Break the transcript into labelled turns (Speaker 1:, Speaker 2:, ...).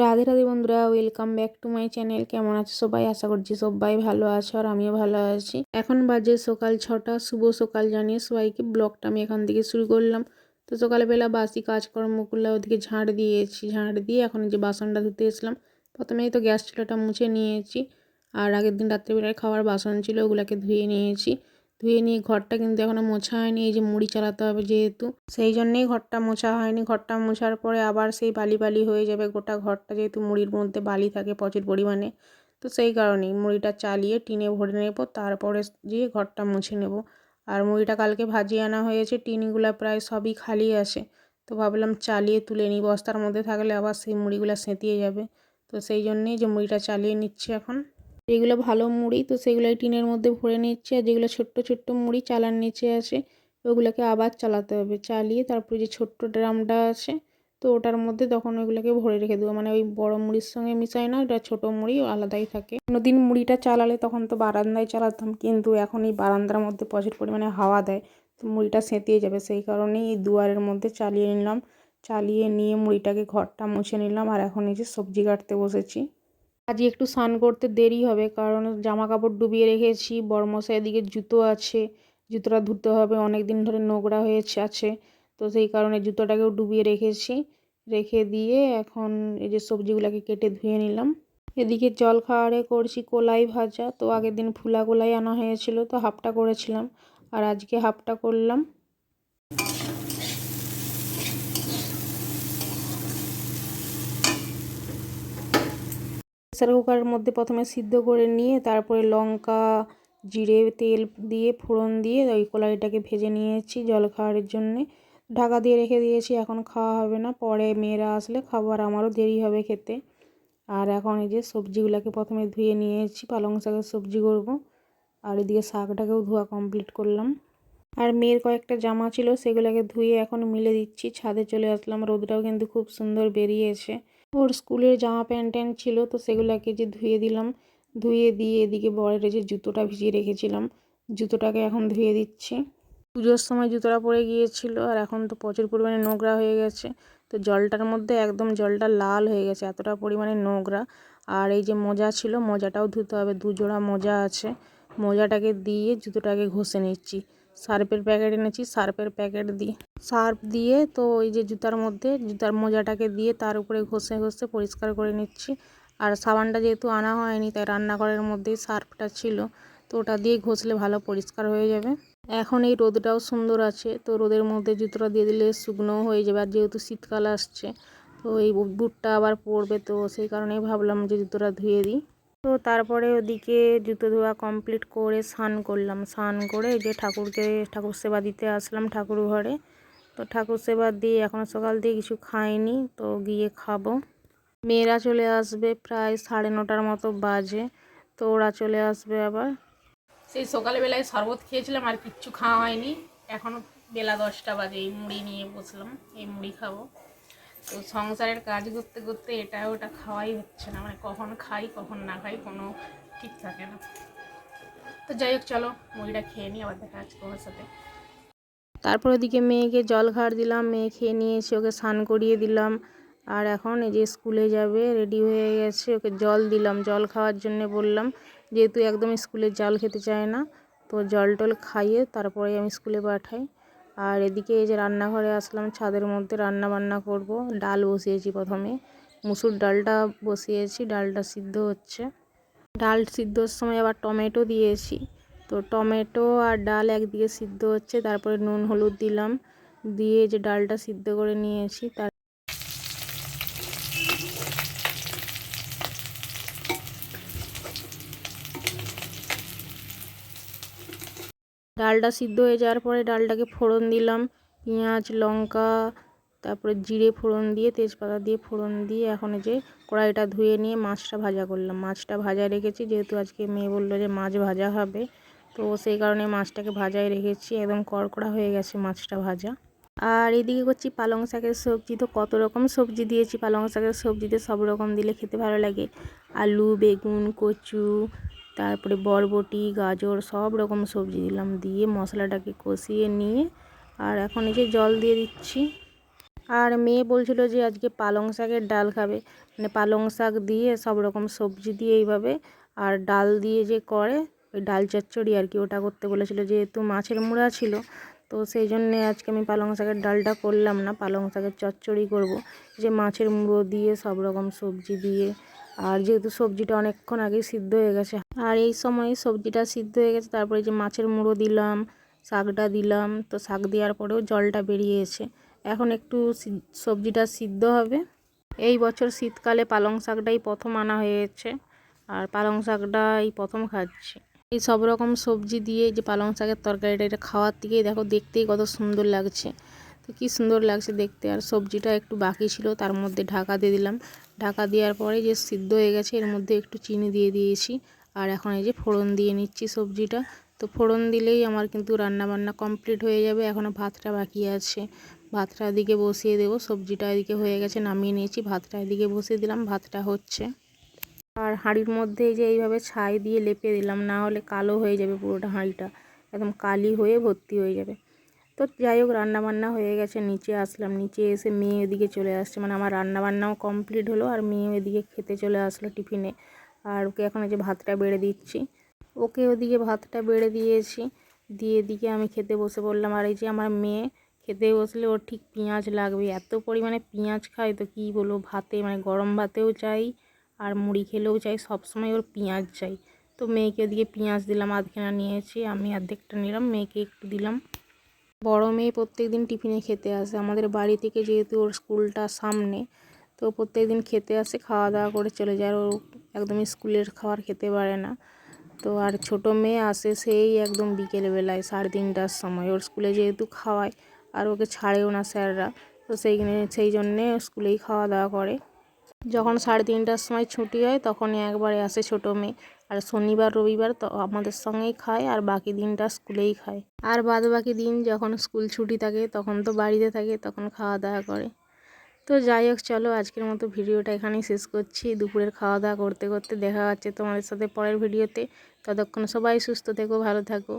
Speaker 1: রাধে রাধে বন্ধুরা welcome back to my channel কেমন আছে সবাই? আশা করছি সবাই ভালো আছো আর আমিও ভালো আছি। এখন বাজে সকাল ছটা, শুভ সকাল জানিয়ে সবাইকে ব্লগটা আমি এখান থেকে শুরু করলাম। তো সকালবেলা বাসি কাজকর্মগুলো ওদিকে ঝাঁট দিয়েছি ঝাঁট দিয়ে এখন যে বাসনটা ধুতে এসলাম প্রথমেই তো গ্যাস চুলাটা মুছে নিয়েছি। আর আগের দিন রাত্রেবেলায় খাওয়ার বাসন ছিল, ওগুলোকে ধুয়ে নিয়েছি। ধুয়ে নিয়ে ঘরটা কিন্তু এখনও মোছা হয়নি, এই যে মুড়ি চালাতে হবে যেহেতু। সেই জন্যেই ঘরটা মোছা হয়নি। ঘরটা মোছার পরে আবার সেই বালি বালি হয়ে যাবে গোটা ঘরটা, যেহেতু মুড়ির মধ্যে বালি থাকে প্রচুর পরিমাণে। তো সেই কারণেই মুড়িটা চালিয়ে টিনে ভরে নেব, তারপরে গিয়ে ঘরটা মুছে নেব। আর মুড়িটা কালকে ভাজিয়ে আনা হয়েছে, টিনগুলো প্রায় সবই খালি আছে। তো ভাবলাম চালিয়ে তুলে নিই, বস্তার মধ্যে থাকলে আবার সেই মুড়িগুলো সেঁতিয়ে যাবে। তো সেই জন্যেই যে মুড়িটা চালিয়ে নিচ্ছি এখন। যেগুলো ভালো মুড়ি, তো সেগুলো টিনের মধ্যে ভরে নিচ্ছে। আর যেগুলো ছোট্ট ছোট্ট মুড়ি চালার নিচে আছে, ওগুলোকে আবার চালাতে হবে। চালিয়ে তারপরে যে ছোট্ট ড্রামটা আছে, তো ওটার মধ্যে তখন ওইগুলোকে ভরে রেখে দেবো। মানে ওই বড় মুড়ির সঙ্গে মিশাই না, ওটা ছোটো মুড়ি আলাদাই থাকে। কোনোদিন মুড়িটা চালালে তখন তো বারান্দায় চালাতাম, কিন্তু এখন এই বারান্দার মধ্যে প্রচুর পরিমাণে হাওয়া দেয়, তো মুড়িটা সেঁতিয়ে যাবে। সেই কারণেই এই দুয়ারের মধ্যে চালিয়ে নিলাম। চালিয়ে নিয়ে মুড়িটাকে ঘরটা মুছে নিলাম। আর এখন এই যে সবজি কাটতে বসেছি। আজকে একটু স্নান করতে দেরি হবে, কারণ জামা কাপড় ডুবিয়ে রেখেছি বড়মশাই এদিকে জুতো আছে, জুতোটা ধুতে হবে অনেক দিন ধরে নোংরা হয়েছে আছে, তো সেই কারণে জুতোটাকেও ডুবিয়ে রেখেছি, রেখে দিয়ে এখন এই যে সবজিগুলোকে কেটে ধুয়ে নিলাম। এদিকে জল খাওয়ারে করছি কলাই ভাজা, তো আগের দিন ফুলা কোলাই আনা হয়েছিল, তো হাফটা করেছিলাম, আর আজকে হাফটা করলাম। প্রেসার কুকারের মধ্যে প্রথমে সিদ্ধ করে নিয়ে তারপরে লঙ্কা, জিরে, তেল দিয়ে ফোড়ন দিয়ে ওই কলাইটাকে ভেজে নিয়েছি জল খাওয়ার জন্যে। ঢাকা দিয়ে রেখে দিয়েছি, এখন খাওয়া হবে না। পরে মেয়েরা আসলে খাবার আমারও দেরি হবে খেতে। আর এখন এই যে সবজিগুলোকে প্রথমে ধুয়ে নিয়েছি, পালং শাকের সবজি করব। আর এদিকে শাকটাকেও ধোয়া কমপ্লিট করলাম। আর মেয়ের কয়েকটা জামা ছিল, সেগুলোকে ধুয়ে এখন মিলে দিচ্ছি। ছাদে চলে আসলাম, রোদটাও কিন্তু খুব সুন্দর বেরিয়েছে। ওর স্কুলের জামা প্যান্ট ট্যান্ট ছিল, তো সেগুলোকে যে ধুয়ে দিলাম। ধুয়ে দিয়ে এদিকে বরের যে জুতোটা ভিজিয়ে রেখেছিলাম। জুতোটাকে এখন ধুয়ে দিচ্ছি। পুজোর সময় জুতোটা পরে গিয়েছিল, আর এখন তো প্রচুর পরিমাণে নোংরা হয়ে গেছে। তো জলটার মধ্যে একদম জলটা লাল হয়ে গেছে, এতটা পরিমাণে নোংরা। আর এই যে মোজা ছিল, মোজাটাও ধুতে হবে দু জোড়া মোজা আছে। মোজাটাকে দিয়ে জুতোটাকে ঘষে নিচ্ছি। সার্ফের প্যাকেট এনেছি, সার্ফের প্যাকেট দিয়ে, সার্ফ দিয়ে তো ওই যে জুতার মধ্যে, জুতার মোজাটাকে দিয়ে তার উপরে ঘষে ঘষে পরিষ্কার করে নিচ্ছি। আর সাবানটা যেহেতু আনা হয়নি, তাই রান্নাঘরের মধ্যেই সার্ফটা ছিল, তো ওটা দিয়ে ঘষলে ভালো পরিষ্কার হয়ে যাবে। এখন এই রোদটাও সুন্দর আছে, তো রোদের মধ্যে জুতোটা দিয়ে দিলে শুকনোও হয়ে যাবে, আর যেহেতু শীতকাল আসছে, তো এই বুটটা আবার পড়বে তো সেই কারণেই ভাবলাম যে জুতোটা ধুয়ে দিই। তো তারপরে ওদিকে জুতো ধোয়া কমপ্লিট করে স্নান করলাম। স্নান করে যে ঠাকুরকে, ঠাকুর সেবা দিতে আসলাম ঠাকুর ঘরে। তো ঠাকুর সেবা দিয়ে এখনও সকাল দিয়ে কিছু খাইনি, তো গিয়ে খাব। মেয়েরা চলে আসবে প্রায় সাড়ে নটার মতো বাজে, তো ওরা চলে আসবে আবার। সেই সকালবেলায় শরবত খেয়েছিলাম আর কিচ্ছু খাওয়া হয়নি। এখনও বেলা দশটা বাজে, এই মুড়ি নিয়ে বসলাম, এই মুড়ি খাব। তো সংসারের কাজ করতে করতে এটা ওটা খাওয়াই হচ্ছে না। মানে কখন খাই, কখন না খাই কোনো ঠিক থাকে না। তো যাই হোক, চলো মুড়িটা খেয়ে নিই, আবার দেখা যাচ্ছে তোমার সাথে। তারপর ওদিকে মেয়েকে জল খাওয়ার দিলাম, মেয়ে খেয়ে নিয়ে এসে ওকে স্নান করিয়ে দিলাম। আর এখন এই যে স্কুলে যাবে, রেডি হয়ে গেছে, ওকে জল দিলাম। জল খাওয়ার জন্য বললাম, যেহেতু একদম স্কুলে জল খেতে চায় না, তো জল টল খাইয়ে তারপরে আমি স্কুলে পাঠাই। আর এদিকে এই যে রান্নাঘরে আসলাম, ছাদের মধ্যে রান্না বান্না করব। ডাল বসিয়েছি প্রথমে। মুসুর ডালটা বসিয়েছি, ডালটা সিদ্ধ হচ্ছে। ডাল সিদ্ধর সময় আবার টমেটো দিয়েছি। তো টমেটো আর ডাল একদিকে সিদ্ধ হচ্ছে, তারপরে নুন, হলুদ দিলাম। দিয়ে যে ডালটা সিদ্ধ করে নিয়েছি, তার ডালটা সিদ্ধ হয়ে যাওয়ার পরে ডালটাকে ফোড়ন দিলাম। পেঁয়াজ, লঙ্কা, তারপরে জিরে ফোড়ন দিয়ে, তেজপাতা দিয়ে ফোড়ন দিয়ে এখন যে কড়াইটা ধুয়ে নিয়ে মাছটা ভাজা করলাম। মাছটা ভাজা রেখেছি, যেহেতু আজকে মেয়ে বলল যে মাছ ভাজা হবে, তো সেই কারণে মাছটাকে ভাজায় রেখেছি। একদম কড়কড়া হয়ে গেছে মাছটা ভাজা। আর এদিকে করছি পালং শাকের সবজি। তো কত রকম সবজি দিয়েছি? পালং শাকের সবজিতে সব রকম দিলে খেতে ভালো লাগে? আলু, বেগুন, কচু তারপরে বরবটি, গাজর, সব রকম সবজি দিলাম। দিয়ে মশলাটাকে কষিয়ে নিয়ে আর এখন এই যে জল দিয়ে দিচ্ছি। আর মেয়ে বলছিল যে আজকে পালং শাকের ডাল খাবে। মানে পালং শাক দিয়ে সব রকম সবজি দিয়ে এইভাবে আর ডাল দিয়ে যে করে, ওই ডাল চচ্চড়ি আর কি, ওটা করতে বলেছিল। যেহেতু মাছের মুড়া ছিল, তো সেই জন্যে আজকে আমি পালং শাকের ডালটা করলাম না, পালং শাকের চচ্চড়ি করব। যে মাছের মুড়ো দিয়ে সব রকম সবজি দিয়ে আর যেহেতু সবজিটা অনেকক্ষণ আগেই সিদ্ধ হয়ে গেছে, আর এই সময় সবজিটা সিদ্ধ হয়ে গেছে, তারপরে যে মাছের মুড়ো দিলাম, শাকটা দিলাম, তো শাক দেওয়ার পরেও জলটা বেরিয়েছে। এখন একটু সবজিটা সিদ্ধ হবে। এই বছর শীতকালে পালং শাকটাই প্রথম আনা হয়েছে, আর পালং শাকটা এই প্রথম খাচ্ছি। এই সব রকম সবজি দিয়ে যে পালং শাকের তরকারিটা, এটা খাওয়ার থেকেই দেখো, দেখতেই কত সুন্দর লাগছে। তো কী সুন্দর লাগছে দেখতে। আর সবজিটা একটু বাকি ছিল, তার মধ্যে ঢাকা দিয়ে দিলাম। ঢাকা দেওয়ার পরে যে সিদ্ধ হয়ে গেছে, এর মধ্যে একটু চিনি দিয়ে দিয়েছি। আর এখন এই যে ফোড়ন দিয়ে নিচ্ছি সবজিটা। তো ফোড়ন দিলেই আমার কিন্তু রান্না বান্না কমপ্লিট হয়ে যাবে। এখনও ভাতটা বাকি আছে। ভাতটা এদিকে বসিয়ে দেবো। সবজিটা এদিকে হয়ে গেছে, নামিয়ে নিয়েছি। ভাতটা এদিকে বসিয়ে দিলাম, ভাতটা হচ্ছে। আর হাঁড়ির মধ্যে যে এইভাবে ছাই দিয়ে লেপে দিলাম, না হলে কালো হয়ে যাবে পুরোটা হাঁড়িটা। একদম কালি হয়ে ভর্তি হয়ে যাবে। তো যাই হোক, রান্নাবান্না হয়ে গেছে, নিচে আসলাম। নিচে এসে মেয়ে এদিকে চলে আসছে মানে আমার রান্নাবান্নাও কমপ্লিট হলো আর মেয়ে এদিকে খেতে চলে আসলো টিফিনে। আর ওকে এখন যে ভাতটা বেড়ে দিচ্ছি। ওকে ওদিকে ভাতটা বেড়ে দিয়েছি, দিয়ে দিকে আমি খেতে বসে বললাম আর এই যে আমার মেয়ে খেতে বসলে ওর ঠিক পেঁয়াজ লাগবে। এত পরিমাণে পেঁয়াজ খায় তো কী বলব, ভাতে মানে গরম ভাতেও চাই আর মুড়ি খেলেও চাই, সবসময় ওর পেঁয়াজ চাই। তো মেয়েকে ওদিকে পেঁয়াজ দিলাম, আধখানা নিয়েছি, আমি অর্ধেকটা নিলাম, মেয়েকে একটু দিলাম। বড় মেয়ে প্রত্যেক দিন টিফিনে খেতে আসে। আমাদের বাড়ি থেকে যেহেতু ওর স্কুলটা সামনে, তো প্রত্যেক দিন খেতে আসে খাওয়া দাওয়া করে চলে যায়। ও একদমই স্কুলের খাবার খেতে পারে না। তো আর ছোট মেয়ে আসে সেই একদম বিকেলবেলায়, সাড়ে তিনটার সময়। ওর স্কুলে যেহেতু খাওয়ায়, আর ওকে ছাড়েও না স্যাররা, তো সেই সেই জন্যে স্কুলেই খাওয়া দাওয়া করে। যখন সাড়ে তিনটার সময় ছুটি হয়, তখনই একবারে আসে ছোটো মেয়ে। আর শনিবার, রবিবার তো আমাদের সঙ্গেই খায় আর বাকি দিনটা স্কুলেই খায়। আর বাদ বাকি দিন যখন স্কুল ছুটি থাকে, তখন তো বাড়িতে থাকে, তখন খাওয়া দাওয়া করে। তো যাই হোক, চলো আজকের মতো ভিডিওটা এখানেই শেষ করছি। দুপুরের খাওয়া দাওয়া করতে করতে দেখা যাচ্ছে তোমাদের সাথে পরের ভিডিওতে। ততক্ষণ সবাই সুস্থ থেকো, ভালো থাকো।